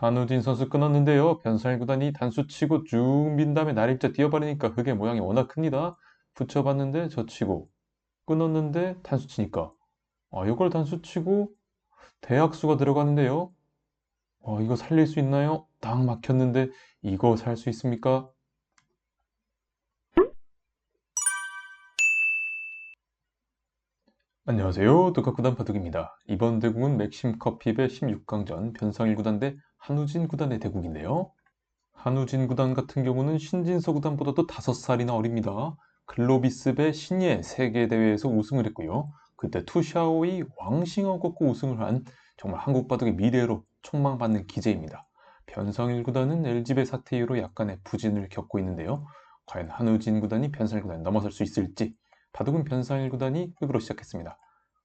한우진 선수 끊었는데요. 변살 구단이 단수 치고 쭉 민 다음에 날입자 뛰어버리니까 흙의 모양이 워낙 큽니다. 붙여봤는데 젖히고 끊었는데 단수 치니까 아, 이걸 단수 치고 대학수가 들어가는데요. 어, 이거 살릴 수 있나요? 딱 막혔는데 이거 살 수 있습니까? 안녕하세요. 독학구단 바둑입니다. 이번 대국은 맥심 커피배 16강전 변상일 구단 대 한우진 구단의 대국인데요. 한우진 구단 같은 경우는 신진서 구단보다도 5살이나 어립니다. 글로비스배 신예 세계대회에서 우승을 했고요. 그때 투샤오의 왕싱어 꺾고 우승을 한 정말 한국 바둑의 미래로 촉망받는 기재입니다. 변상일 구단은 LG배 사태 이후로 약간의 부진을 겪고 있는데요. 과연 한우진 구단이 변상일 구단을 넘어설 수 있을지 바둑은 변상일 구단이 흑으로 시작했습니다.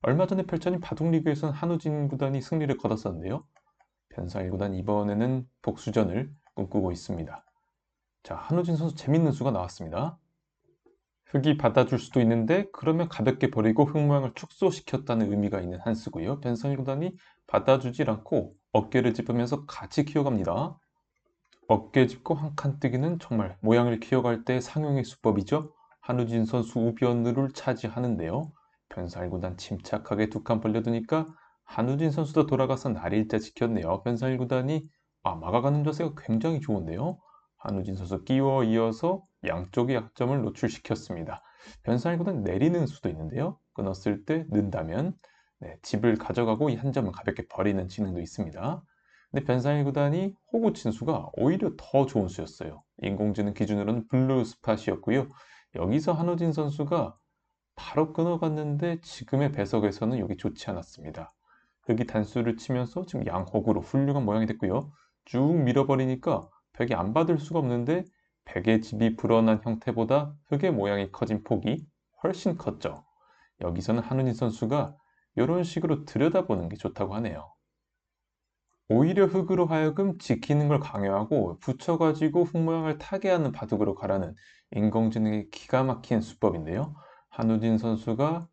얼마 전에 펼쳐진 바둑리그에서는 한우진 구단이 승리를 거뒀었는데요. 변상일 구단 이번에는 복수전을 꿈꾸고 있습니다. 자, 한우진 선수 재밌는 수가 나왔습니다. 흙이 받아줄 수도 있는데 그러면 가볍게 버리고 흙 모양을 축소시켰다는 의미가 있는 한 수고요. 변상일 구단이 받아주질 않고 어깨를 짚으면서 같이 키워갑니다. 어깨 짚고 한 칸 뜨기는 정말 모양을 키워갈 때 상용의 수법이죠. 한우진 선수 우변을 차지하는데요. 변살 구단 침착하게 두 칸 벌려두니까 한우진 선수도 돌아가서 날일자 지켰네요. 변살 구단이 아, 막아가는 자세가 굉장히 좋은데요. 한우진 선수 끼워 이어서 양쪽의 약점을 노출시켰습니다. 변살 구단 내리는 수도 있는데요. 끊었을 때 는다면 네, 집을 가져가고 이 한 점을 가볍게 버리는 지능도 있습니다. 근데 변상일 구단이 호구 친 수가 오히려 더 좋은 수였어요. 인공지능 기준으로는 블루 스팟이었고요. 여기서 한우진 선수가 바로 끊어갔는데 지금의 배석에서는 여기 좋지 않았습니다. 벽이 단수를 치면서 지금 양호구로 훌륭한 모양이 됐고요. 쭉 밀어버리니까 벽이 안 받을 수가 없는데 벽의 집이 불어난 형태보다 흙의 모양이 커진 폭이 훨씬 컸죠. 여기서는 한은희 선수가 이런 식으로 들여다보는 게 좋다고 하네요. 오히려 흙으로 하여금 지키는 걸 강요하고 붙여가지고 흙 모양을 타게 하는 바둑으로 가라는 인공지능의 기가 막힌 수법인데요. 한우진 선수가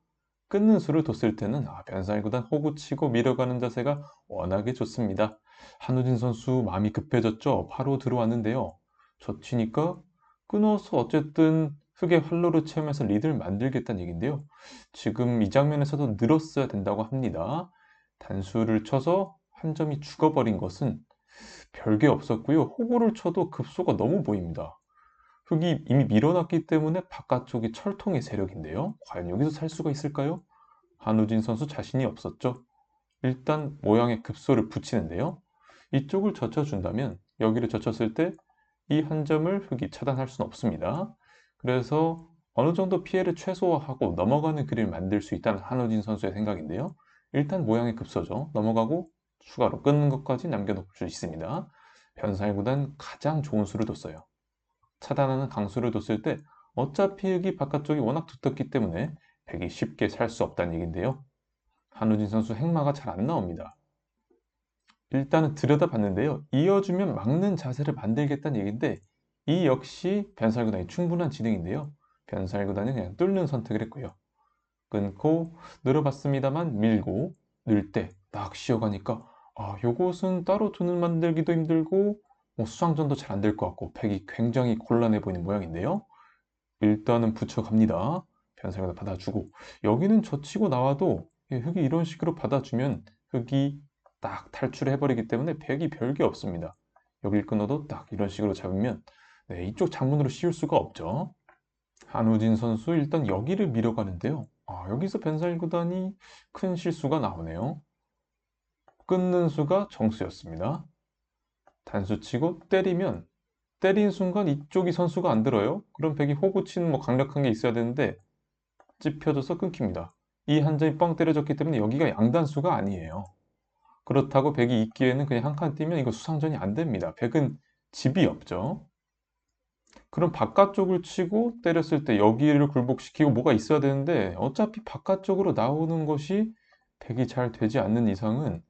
끊는 수를 뒀을 때는 아, 변살구단 호구치고 밀어가는 자세가 워낙에 좋습니다. 한우진 선수 마음이 급해졌죠. 바로 들어왔는데요. 젖히니까 끊어서 어쨌든 흙의 활로를 채우면서 리드를 만들겠다는 얘기인데요. 지금 이 장면에서도 늘었어야 된다고 합니다. 단수를 쳐서 한 점이 죽어버린 것은 별게 없었고요. 호구를 쳐도 급소가 너무 보입니다. 흙이 이미 밀어놨기 때문에 바깥쪽이 철통의 세력인데요. 과연 여기서 살 수가 있을까요? 한우진 선수 자신이 없었죠. 일단 모양의 급소를 붙이는데요. 이쪽을 젖혀준다면 여기를 젖혔을 때 이 한 점을 흙이 차단할 수는 없습니다. 그래서 어느 정도 피해를 최소화하고 넘어가는 그림을 만들 수 있다는 한우진 선수의 생각인데요. 일단 모양의 급소죠. 넘어가고 추가로 끊는 것까지 남겨놓을 수 있습니다. 변살구단 가장 좋은 수를 뒀어요. 차단하는 강수를 뒀을 때 어차피 여기 바깥쪽이 워낙 두텁기 때문에 백이 쉽게 살 수 없다는 얘기인데요. 한우진 선수 행마가 잘 안 나옵니다. 일단은 들여다봤는데요. 이어주면 막는 자세를 만들겠다는 얘기인데 이 역시 변살구단이 충분한 진행인데요. 변살구단이 그냥 뚫는 선택을 했고요. 끊고 늘어봤습니다만 밀고 늘때딱 쉬어가니까 아 요것은 따로 두는 만들기도 힘들고 뭐 수상전도 잘 안 될 것 같고 팩이 굉장히 곤란해 보이는 모양인데요. 일단은 붙여갑니다. 변사가 받아주고 여기는 젖히고 나와도 흙이 이런 식으로 받아주면 흙이 딱 탈출해버리기 때문에 백이 별게 없습니다. 여길 끊어도 딱 이런 식으로 잡으면 네, 이쪽 장문으로 씌울 수가 없죠. 한우진 선수 일단 여기를 밀어가는데요. 아, 여기서 변살 구단이 큰 실수가 나오네요. 끊는 수가 정수였습니다. 단수 치고 때리면 때린 순간 이쪽이 선수가 안 들어요. 그럼 백이 호구 치는 뭐 강력한 게 있어야 되는데 찝혀져서 끊깁니다. 이 한 점이 뻥 때려졌기 때문에 여기가 양단수가 아니에요. 그렇다고 백이 있기에는 그냥 한 칸 뛰면 이거 수상전이 안 됩니다. 백은 집이 없죠. 그럼 바깥쪽을 치고 때렸을 때 여기를 굴복시키고 뭐가 있어야 되는데 어차피 바깥쪽으로 나오는 것이 백이 잘 되지 않는 이상은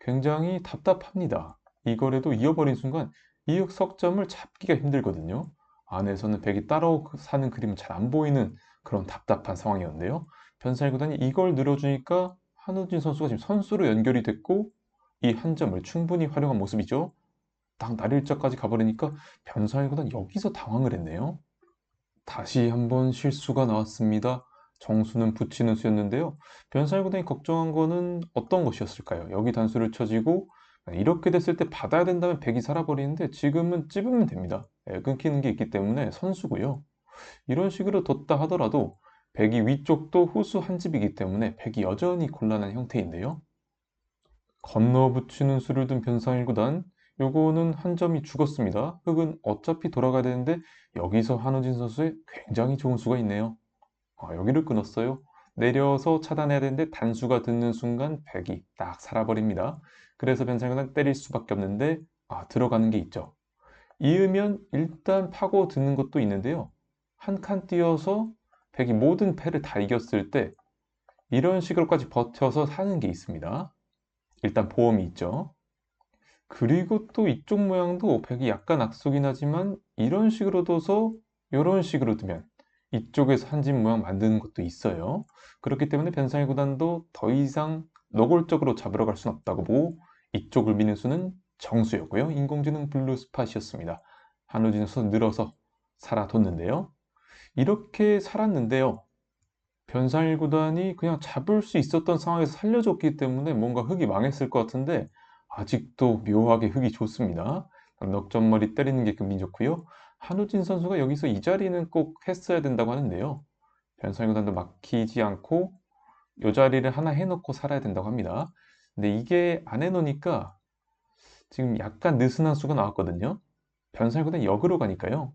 굉장히 답답합니다. 이거라도 이어버린 순간 이역 석점을 잡기가 힘들거든요. 안에서는 백이 따로 사는 그림은 잘 안 보이는 그런 답답한 상황이었는데요. 변살 구단이 이걸 늘어주니까 한우진 선수가 지금 선수로 연결이 됐고 이 한 점을 충분히 활용한 모습이죠. 딱 날일자까지 가버리니까 변상일구단 여기서 당황을 했네요. 다시 한번 실수가 나왔습니다. 정수는 붙이는 수였는데요. 변살구단이 걱정한 거는 어떤 것이었을까요? 여기 단수를 쳐지고 이렇게 됐을 때 받아야 된다면 백이 살아버리는데 지금은 찝으면 됩니다. 예, 끊기는 게 있기 때문에 선수고요. 이런 식으로 뒀다 하더라도 백이 위쪽도 후수 한 집이기 때문에 백이 여전히 곤란한 형태인데요. 건너 붙이는 수를 둔 변상일구단 요거는 한 점이 죽었습니다. 흑은 어차피 돌아가야 되는데 여기서 한우진 선수의 굉장히 좋은 수가 있네요. 아, 여기를 끊었어요. 내려서 차단해야 되는데 단수가 듣는 순간 백이 딱 살아버립니다. 그래서 변상구단 때릴 수밖에 없는데 아, 들어가는 게 있죠. 이으면 일단 파고 듣는 것도 있는데요. 한 칸 띄어서 백이 모든 패를 다 이겼을 때 이런 식으로까지 버텨서 사는 게 있습니다. 일단 보험이 있죠. 그리고 또 이쪽 모양도 백이 약간 악속이긴 하지만 이런 식으로 둬서 이런 식으로 두면 이쪽에서 한 집 모양 만드는 것도 있어요. 그렇기 때문에 변상의 구단도 더 이상 노골적으로 잡으러 갈 수는 없다고 보고 이쪽을 미는 수는 정수였고요. 인공지능 블루 스팟이었습니다. 한우진 선수 늘어서 살아뒀는데요. 이렇게 살았는데요. 변상일 구단이 그냥 잡을 수 있었던 상황에서 살려줬기 때문에 뭔가 흙이 망했을 것 같은데 아직도 묘하게 흙이 좋습니다. 넉점머리 때리는 게 금이 좋고요. 한우진 선수가 여기서 이 자리는 꼭 했어야 된다고 하는데요. 변상일 구단도 막히지 않고 이 자리를 하나 해놓고 살아야 된다고 합니다. 근데 이게 안 해놓으니까 지금 약간 느슨한 수가 나왔거든요. 구단 역으로 가니까요.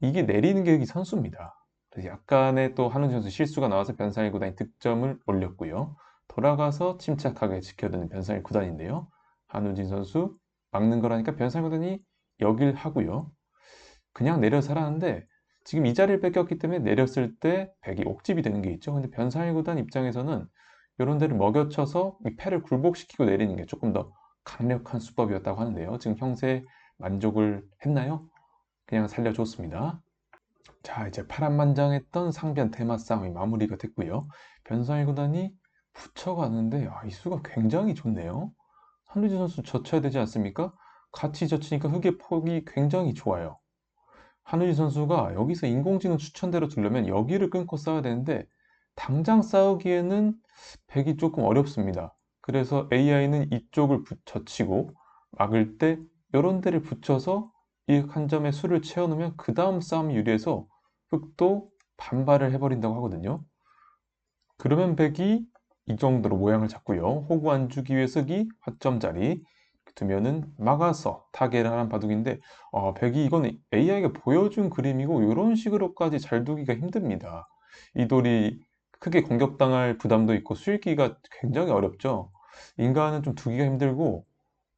이게 내리는 게 여기 선수입니다. 그래서 약간의 또 한우진 선수 실수가 나와서 변상일 구단이 득점을 올렸고요. 돌아가서 침착하게 지켜드는 변상일 구단인데요. 한우진 선수 막는 거라니까 변상일 구단이 여길 하고요. 그냥 내려서 하라는데 지금 이 자리를 뺏겼기 때문에 내렸을 때 백이 옥집이 되는 게 있죠. 근데 변상일 구단 입장에서는 이런 데를 먹여쳐서 이 패를 굴복시키고 내리는 게 조금 더 강력한 수법이었다고 하는데요. 지금 형세 만족을 했나요? 그냥 살려줬습니다. 자, 이제 파란만장했던 상변 테마 싸움이 마무리가 됐고요. 변상일 구단이 붙여가는데 아, 이 수가 굉장히 좋네요. 한루진 선수 젖혀야 되지 않습니까? 같이 젖히니까 흙의 폭이 굉장히 좋아요. 한우진 선수가 여기서 인공지능 추천대로 두려면 여기를 끊고 싸워야 되는데 당장 싸우기에는 백이 조금 어렵습니다. 그래서 AI는 이쪽을 젖히고 막을 때 이런 데를 붙여서 이 한 점의 수를 채워놓으면 그 다음 싸움이 유리해서 흑도 반발을 해버린다고 하거든요. 그러면 백이 이 정도로 모양을 잡고요. 호구 안 주기 위해 서 기 화점 자리 두면은 막아서 타겟을 하는 바둑인데 어, 백이 이건 AI가 보여준 그림이고 이런 식으로까지 잘 두기가 힘듭니다. 이 돌이 크게 공격당할 부담도 있고 수익기가 굉장히 어렵죠. 인간은 좀 두기가 힘들고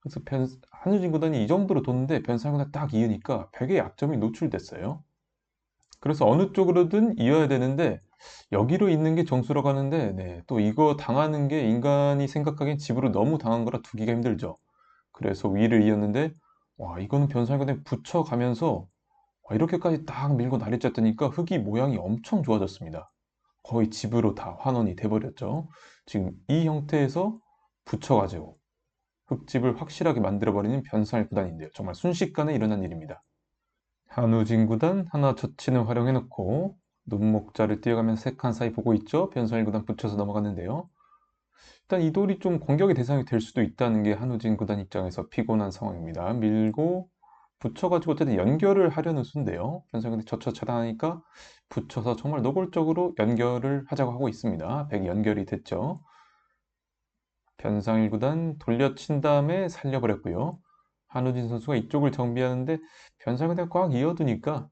그래서 변, 한우진 구단이 이 정도로 뒀는데 변상구단 딱 이으니까 백의 약점이 노출됐어요. 그래서 어느 쪽으로든 이어야 되는데 여기로 있는 게 정수라고 하는데 네, 또 이거 당하는 게 인간이 생각하기엔 집으로 너무 당한 거라 두기가 힘들죠. 그래서 위를 이었는데 와 이거는 변상구단이 붙여가면서 와, 이렇게까지 딱 밀고 날이 짰더니까 흙이 모양이 엄청 좋아졌습니다. 거의 집으로 다 환원이 돼버렸죠. 지금 이 형태에서 붙여가지고 흙집을 확실하게 만들어버리는 변상일 구단인데요. 정말 순식간에 일어난 일입니다. 한우진 구단 하나 젖히는 활용해놓고 눈목자를 뛰어가면서 세칸 사이 보고 있죠. 변상일 구단 붙여서 넘어갔는데요. 일단 이 돌이 좀 공격의 대상이 될 수도 있다는 게 한우진 구단 입장에서 피곤한 상황입니다. 밀고 붙여가지고 어쨌든 연결을 하려는 수인데요. 변상일 구단이 젖혀 차단하니까 붙여서 정말 노골적으로 연결을 하자고 하고 있습니다. 백이 연결이 됐죠. 변상일 구단 돌려친 다음에 살려버렸고요. 한우진 선수가 이쪽을 정비하는데 변상일 구단 꽉 이어두니까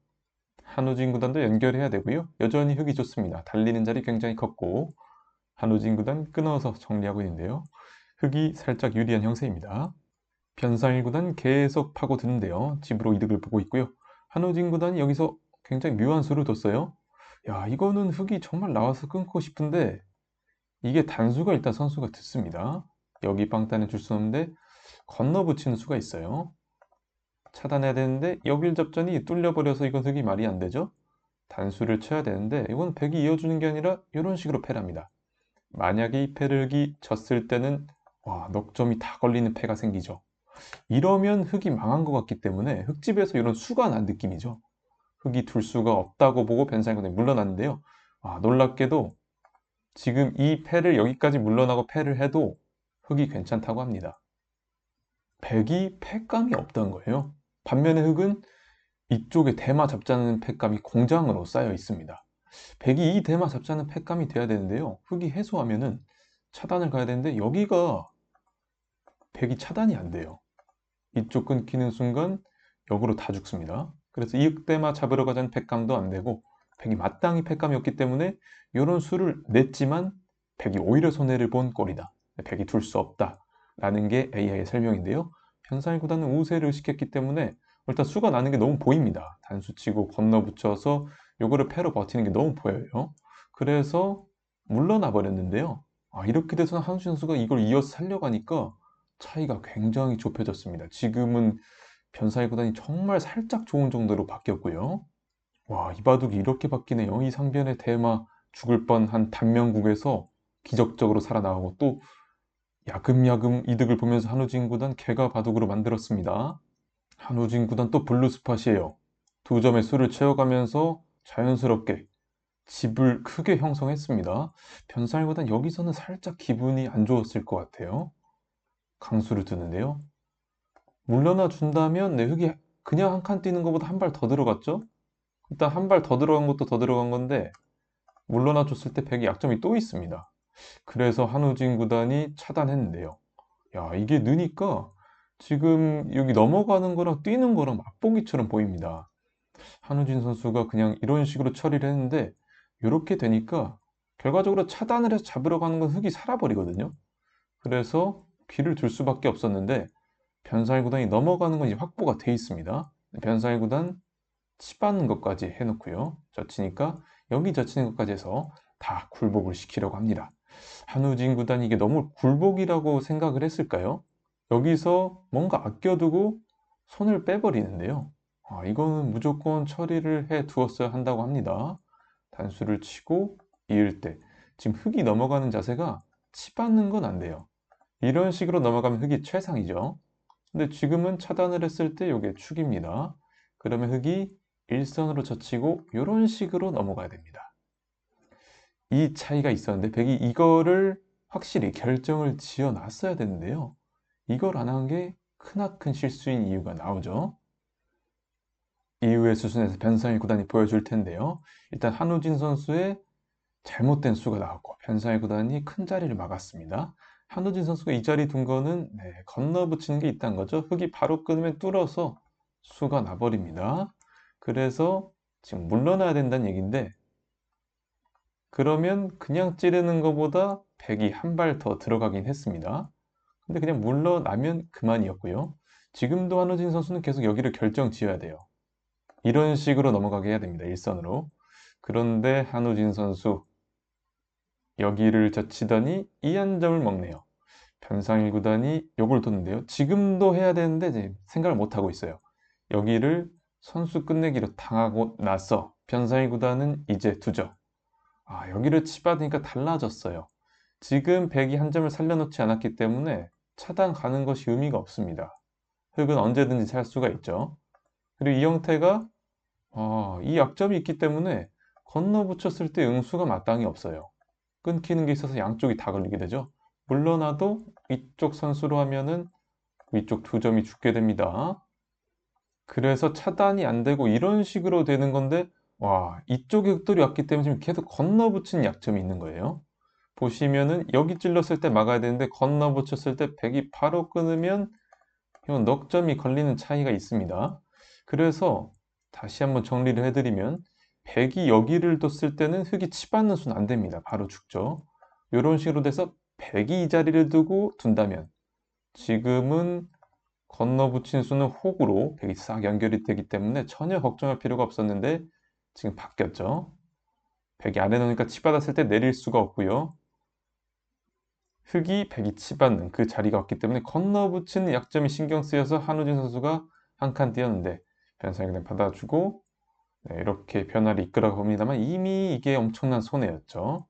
한우진 구단도 연결해야 되고요. 여전히 흙이 좋습니다. 달리는 자리 굉장히 컸고 한우진 구단 끊어서 정리하고 있는데요. 흙이 살짝 유리한 형세입니다. 변상일 구단 계속 파고드는데요. 집으로 이득을 보고 있고요. 한우진 구단이 여기서 굉장히 묘한 수를 뒀어요. 야 이거는 흙이 정말 나와서 끊고 싶은데 이게 단수가 일단 선수가 듣습니다. 여기 빵단에 줄 수 없는데 건너 붙이는 수가 있어요. 차단해야 되는데 여길 접전이 뚫려버려서 이건 흙이 말이 안 되죠. 단수를 쳐야 되는데 이건 백이 이어주는 게 아니라 이런 식으로 패랍니다. 만약에 이 패를 흙이 졌을 때는 와 넉 점이 다 걸리는 패가 생기죠. 이러면 흙이 망한 것 같기 때문에 흙집에서 이런 수가 난 느낌이죠. 흙이 둘 수가 없다고 보고 변상이 구단이 물러났는데요. 아, 놀랍게도 지금 이 패를 여기까지 물러나고 패를 해도 흙이 괜찮다고 합니다. 백이 패감이 없다는 거예요. 반면에 흙은 이쪽에 대마 잡자는 팩감이 공장으로 쌓여 있습니다. 백이 이 대마 잡자는 팩감이 돼야 되는데요. 흙이 해소하면은 차단을 가야 되는데 여기가 백이 차단이 안 돼요. 이쪽 끊기는 순간 역으로 다 죽습니다. 그래서 이 흑대마 잡으러 가자는 팩감도 안 되고 백이 마땅히 팩감이 없기 때문에 이런 수를 냈지만 백이 오히려 손해를 본 꼴이다. 백이 둘 수 없다. 라는 게 AI의 설명인데요. 변상일 구단은 우세를 의식했기 때문에 일단 수가 나는 게 너무 보입니다. 단수치고 건너붙여서 요거를 패로 버티는 게 너무 보여요. 그래서 물러나 버렸는데요. 아, 이렇게 돼서 한수 선수가 이걸 이어서 살려가니까 차이가 굉장히 좁혀졌습니다. 지금은 변사의 구단이 정말 살짝 좋은 정도로 바뀌었고요. 와, 이 바둑이 이렇게 바뀌네요. 이 상변의 대마 죽을 뻔한 단명국에서 기적적으로 살아나가고 또 야금야금 이득을 보면서 한우진 구단 개가 바둑으로 만들었습니다. 한우진 구단 또 블루 스팟이에요. 두 점의 수를 채워가면서 자연스럽게 집을 크게 형성했습니다. 변사일 구단 여기서는 살짝 기분이 안 좋았을 것 같아요. 강수를 두는데요. 물러나 준다면 내 흙이 그냥 한 칸 뛰는 것보다 한 발 더 들어갔죠? 일단 한 발 더 들어간 것도 더 들어간 건데 물러나 줬을 때 백이 약점이 또 있습니다. 그래서 한우진 구단이 차단했는데요. 야, 이게 느니까 지금 여기 넘어가는 거랑 뛰는 거랑 맛보기처럼 보입니다. 한우진 선수가 그냥 이런 식으로 처리를 했는데 이렇게 되니까 결과적으로 차단을 해서 잡으러 가는 건 흙이 살아버리거든요. 그래서 귀를 둘 수밖에 없었는데 변사일 구단이 넘어가는 건 이제 확보가 돼 있습니다. 변사일 구단 치받는 것까지 해놓고요. 젖히니까 여기 젖히는 것까지 해서 다 굴복을 시키려고 합니다. 한우진 구단이 이게 너무 굴복이라고 생각을 했을까요? 여기서 뭔가 아껴두고 손을 빼버리는데요. 아, 이거는 무조건 처리를 해 두었어야 한다고 합니다. 단수를 치고 이을 때 지금 흙이 넘어가는 자세가 치받는 건 안 돼요. 이런 식으로 넘어가면 흙이 최상이죠. 근데 지금은 차단을 했을 때 이게 축입니다. 그러면 흙이 일선으로 젖히고 이런 식으로 넘어가야 됩니다. 이 차이가 있었는데 백이 이거를 확실히 결정을 지어 놨어야 되는데요. 이걸 안 한 게 크나큰 실수인 이유가 나오죠. 이후의 수순에서 변상일 구단이 보여줄 텐데요. 일단 한우진 선수의 잘못된 수가 나왔고 변상일 구단이 큰 자리를 막았습니다. 한우진 선수가 이 자리 둔 거는 네, 건너붙이는 게 있다는 거죠. 흙이 바로 끊으면 뚫어서 수가 나버립니다. 그래서 지금 물러나야 된다는 얘기인데 그러면 그냥 찌르는 것보다 백이 한 발 더 들어가긴 했습니다. 근데 그냥 물러나면 그만이었고요. 지금도 한우진 선수는 계속 여기를 결정 지어야 돼요. 이런 식으로 넘어가게 해야 됩니다. 일선으로. 그런데 한우진 선수 여기를 젖히더니 이 한 점을 먹네요. 변상일 구단이 욕을 뒀는데요. 지금도 해야 되는데 생각을 못 하고 있어요. 여기를 선수 끝내기로 당하고 나서 변상일 구단은 이제 두죠. 아, 여기를 치받으니까 달라졌어요. 지금 백이 한 점을 살려놓지 않았기 때문에 차단 가는 것이 의미가 없습니다. 흙은 언제든지 살 수가 있죠. 그리고 이 형태가 아, 이 약점이 있기 때문에 건너붙였을 때 응수가 마땅히 없어요. 끊기는 게 있어서 양쪽이 다 걸리게 되죠. 물러나도 이쪽 선수로 하면은 위쪽 두 점이 죽게 됩니다. 그래서 차단이 안 되고 이런 식으로 되는 건데 와 이쪽에 흑돌이 왔기 때문에 지금 계속 건너붙인 약점이 있는 거예요. 보시면은 여기 찔렀을 때 막아야 되는데 건너붙였을 때 백이 바로 끊으면 이건 넉 점이 걸리는 차이가 있습니다. 그래서 다시 한번 정리를 해드리면 백이 여기를 뒀을 때는 흙이 치받는 수는 안 됩니다. 바로 죽죠. 이런 식으로 돼서 백이 이 자리를 두고 둔다면 지금은 건너 붙인 수는 혹으로 백이 싹 연결이 되기 때문에 전혀 걱정할 필요가 없었는데 지금 바뀌었죠. 백이 아래 놓으니까 치받았을 때 내릴 수가 없고요. 흙이 백이 치받는 그 자리가 없기 때문에 건너 붙이는 약점이 신경 쓰여서 한우진 선수가 한 칸 뛰었는데 변상이 그냥 받아주고 네, 이렇게 변화를 이끌어 봅니다만 이미 이게 엄청난 손해였죠.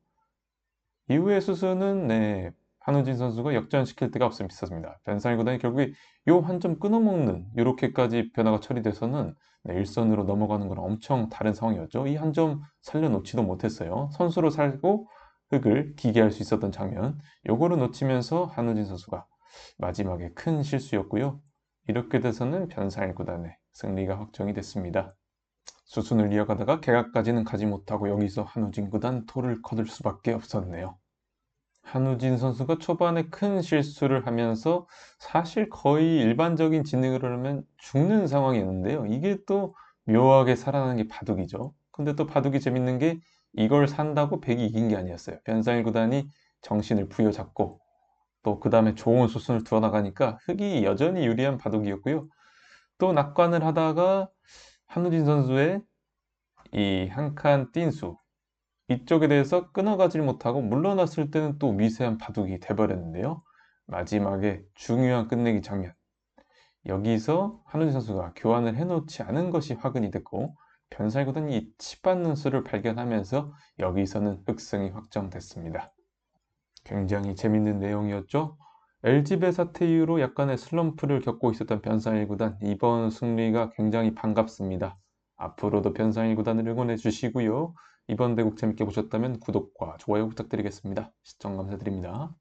이후의 수순은 네, 한우진 선수가 역전시킬 데가 없었습니다. 변상일 구단이 결국에 요 한 점 끊어먹는 이렇게까지 변화가 처리돼서는 네, 일선으로 넘어가는 건 엄청 다른 상황이었죠. 이 한 점 살려놓지도 못했어요. 선수로 살고 흙을 기계할 수 있었던 장면 요거를 놓치면서 한우진 선수가 마지막에 큰 실수였고요. 이렇게 돼서는 변상일 구단의 승리가 확정이 됐습니다. 수순을 이어가다가 개각까지는 가지 못하고 여기서 한우진 구단 토를 거둘 수밖에 없었네요. 한우진 선수가 초반에 큰 실수를 하면서 사실 거의 일반적인 진행을 하면 죽는 상황이었는데요. 이게 또 묘하게 살아나는 게 바둑이죠. 근데 또 바둑이 재밌는 게 이걸 산다고 백이 이긴 게 아니었어요. 변상일 구단이 정신을 부여잡고 또 그 다음에 좋은 수순을 두어 나가니까 흑이 여전히 유리한 바둑이었고요. 또 낙관을 하다가 한우진 선수의 이 한칸 띵수 이쪽에 대해서 끊어가질 못하고 물러났을 때는 또 미세한 바둑이 돼버렸는데요. 마지막에 중요한 끝내기 장면. 여기서 한우진 선수가 교환을 해놓지 않은 것이 화근이 됐고 변살구단이 이 치받는 수를 발견하면서 여기서는 흑승이 확정됐습니다. 굉장히 재밌는 내용이었죠. LG배 사태 이후로 약간의 슬럼프를 겪고 있었던 변상일 구단 이번 승리가 굉장히 반갑습니다. 앞으로도 변상일 구단을 응원해 주시고요. 이번 대국 재밌게 보셨다면 구독과 좋아요 부탁드리겠습니다. 시청 감사드립니다.